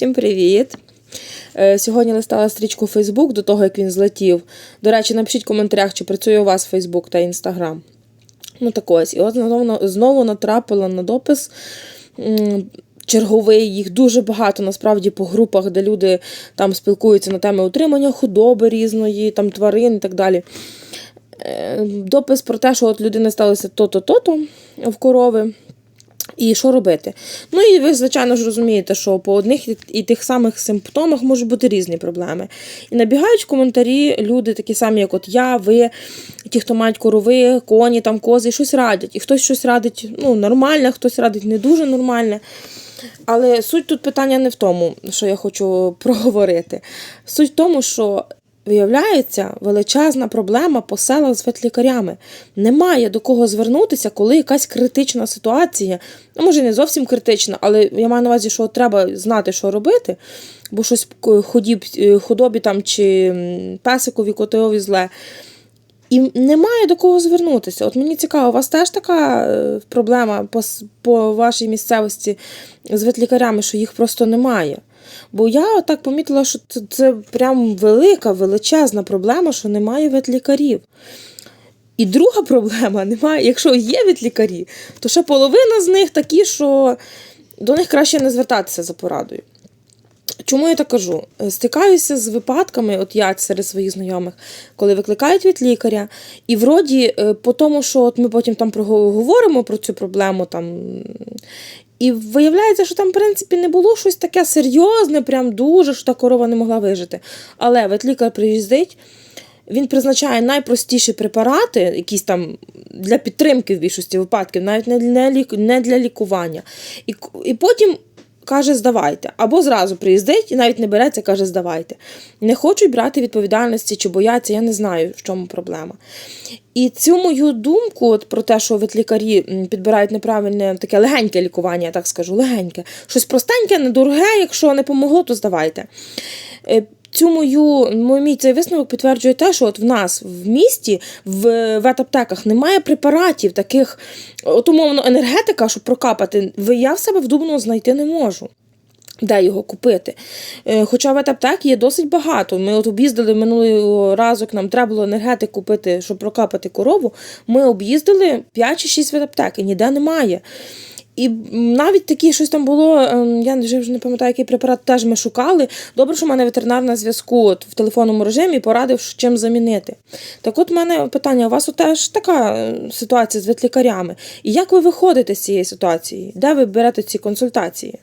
Всім привіт! Е, Сьогодні листала стрічку Facebook до того, як він злетів. До речі, напишіть в коментарях, чи працює у вас Facebook та Instagram. Ну так ось. І от знову, натрапила на допис. Черговий, їх дуже багато насправді по групах, де люди там спілкуються на теми утримання худоби різної, там тварин і так далі. Е, Допис про те, що от людина сталося то-то, то-то в корови. І що робити? Ну і ви, звичайно ж, розумієте, що по одних і- тих самих симптомах можуть бути різні проблеми. І набігають в коментарі люди, такі самі, як от я, ви, ті, хто мають корови, коні, там кози, щось радять. І хтось щось радить ну, нормальне, хтось радить не дуже нормальне. Але суть тут питання не в тому, що я хочу проговорити. Суть в тому, що виявляється величезна проблема по селах з ветлікарями. Немає до кого звернутися, коли якась критична ситуація. Ну, може, не зовсім критична, але я маю на увазі, що треба знати, що робити, бо щось к- е, худобі там чи песикові, котові зле. І немає до кого звернутися. От мені цікаво, у вас теж така е, проблема по, по вашій місцевості з ветлікарями, що їх просто немає. Бо я так помітила, що це, це прям велика, величезна проблема, що немає ветлікарів. І друга проблема немає, якщо є ветлікарі, то ще половина з них такі, що до них краще не звертатися за порадою. Чому я так кажу? Е, Стикаюся з випадками, от я серед своїх знайомих, коли викликають від лікаря, і вроді е, по тому, що от ми потім там прого- говоримо про цю проблему, там, і виявляється, що там, в принципі, не було щось таке серйозне, прям дуже, що та корова не могла вижити. Але ветлікар приїздить, він призначає найпростіші препарати, якісь там для підтримки в більшості випадків, навіть не для, лік- не для лікування. І, і потім каже, здавайте. Або зразу приїздить і навіть не береться, каже, здавайте. Не хочуть брати відповідальності чи бояться, я не знаю, в чому проблема. І цю мою думку от про те, що ветлікарі м, підбирають неправильне таке легеньке лікування, я так скажу, легеньке. Щось простеньке, недороге, якщо не помогло, то здавайте. Цю мою мій цей висновок підтверджує те, що от в нас в місті в ветаптеках немає препаратів таких, от умовно, енергетика, щоб прокапати. Я в себе в знайти не можу. Де його купити? Е, Хоча ветаптек є досить багато. Ми от об'їздили минулого разу, як нам треба було енергетик купити, щоб прокапати корову. Ми об'їздили 5 чи 6 ветаптек, і ніде немає. І навіть такі щось там було, ем, я вже не пам'ятаю, який препарат теж ми шукали. Добре, що в мене ветеринар на зв'язку от, в телефонному режимі порадив, чим замінити. Так от у мене питання: у вас теж така е, ситуація з ветлікарями. І як ви виходите з цієї ситуації? Де ви берете ці консультації?